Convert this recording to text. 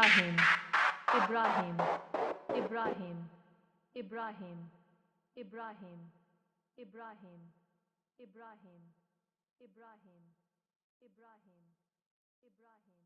Ibrahim, Ibrahim, Ibrahim, Ibrahim, Ibrahim, Ibrahim, Ibrahim, Ibrahim, Ibrahim, Ibrahim.